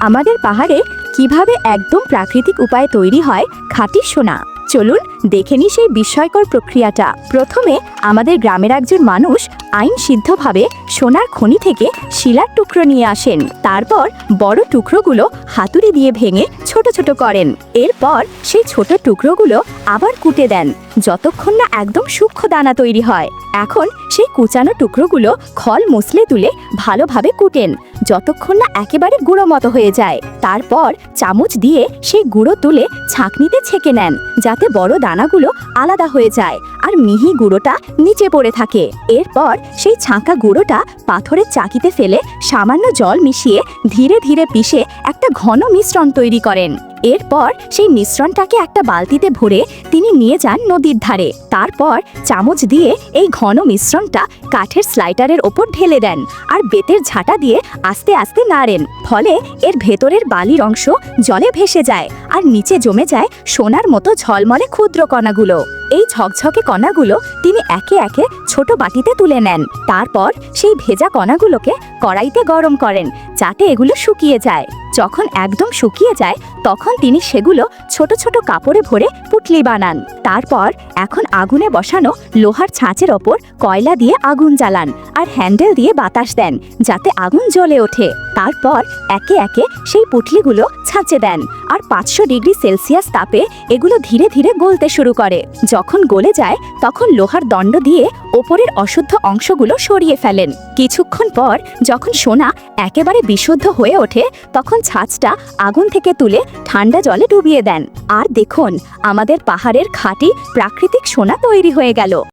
আমাদের পাহাড়ে কীভাবে একদম প্রাকৃতিক উপায়ে তৈরি হয় খাঁটি সোনা। চলুন দেখে নিই সেই বিস্ময়কর প্রক্রিয়াটা। প্রথমে আমাদের গ্রামের একজন মানুষ আইন সিদ্ধভাবে সোনার খনি থেকে শিলার টুকরো নিয়ে আসেন। তারপর বড় টুকরোগুলো হাতুড়ি দিয়ে ভেঙে ছোট ছোট করেন। এরপর সেই ছোট টুকরোগুলো আবার কুটে দেন, যতক্ষণ না একদম সূক্ষ্ম দানা তৈরি হয়। এখন সেই কুচানো টুকরোগুলো খল মুসলে তুলে ভালোভাবে কুটেন, যতক্ষণ না একেবারে গুঁড়ো মতো হয়ে যায়। তারপর চামচ দিয়ে সেই গুঁড়ো তুলে ছাঁকনিতে ছেঁকে নেন, যাতে বড় দানাগুলো আলাদা হয়ে যায় আর মিহি গুঁড়োটা নিচে পড়ে থাকে। এরপর সেই ছাঁকা গুঁড়োটা পাথরের চাকিতে ফেলে সামান্য জল মিশিয়ে ধীরে ধীরে পিষে একটা ঘন মিশ্রণ তৈরি করেন। এরপর সেই মিশ্রণটাকে একটা বালতিতে ভরে তিনি নিয়ে যান নদীর ধারে। তারপর চামচ দিয়ে এই ঘন মিশ্রণটা কাঠের স্লাইটারের ওপর ঢেলে দেন আর বেতের ঝাঁটা দিয়ে আস্তে আস্তে নাড়েন। ফলে এর ভেতরের বালির অংশ জলে ভেসে যায় আর নিচে জমে যায় সোনার মতো ঝলমলে ক্ষুদ্র কণাগুলো। এই ঝকঝকে কণাগুলো তিনি একে একে ছোট বাটিতে তুলে নেন। তারপর সেই ভেজা কণাগুলোকে কড়াইতে গরম করেন যাতে এগুলো শুকিয়ে যায়। যখন একদম শুকিয়ে যায়, তখন তিনি সেগুলো ছোট ছোট কাপড়ে ভরে পুটলি বানান। তারপর এখন আগুনে বসানো লোহার ছাঁচের ওপর কয়লা দিয়ে আগুন জ্বালান আর হ্যান্ডেল দিয়ে বাতাস দেন, যাতে আগুন জ্বলে ওঠে। তারপর একে একে সেই পুটলিগুলো ছাঁচে দেন আর পাঁচশো ডিগ্রি সেলসিয়াস তাপে এগুলো ধীরে ধীরে গলতে শুরু করে। যখন গলে যায়, তখন লোহার দণ্ড দিয়ে ওপরের অশুদ্ধ অংশগুলো সরিয়ে ফেলেন। কিছুক্ষণ পর যখন সোনা একেবারে বিশুদ্ধ হয়ে ওঠে, তখন ছাঁচটা আগুন থেকে তুলে ঠান্ডা জলে ডুবিয়ে দেন। আর দেখুন, আমাদের পাহাড়ের খাঁটি প্রাকৃতিক সোনা তৈরি হয়ে গেল।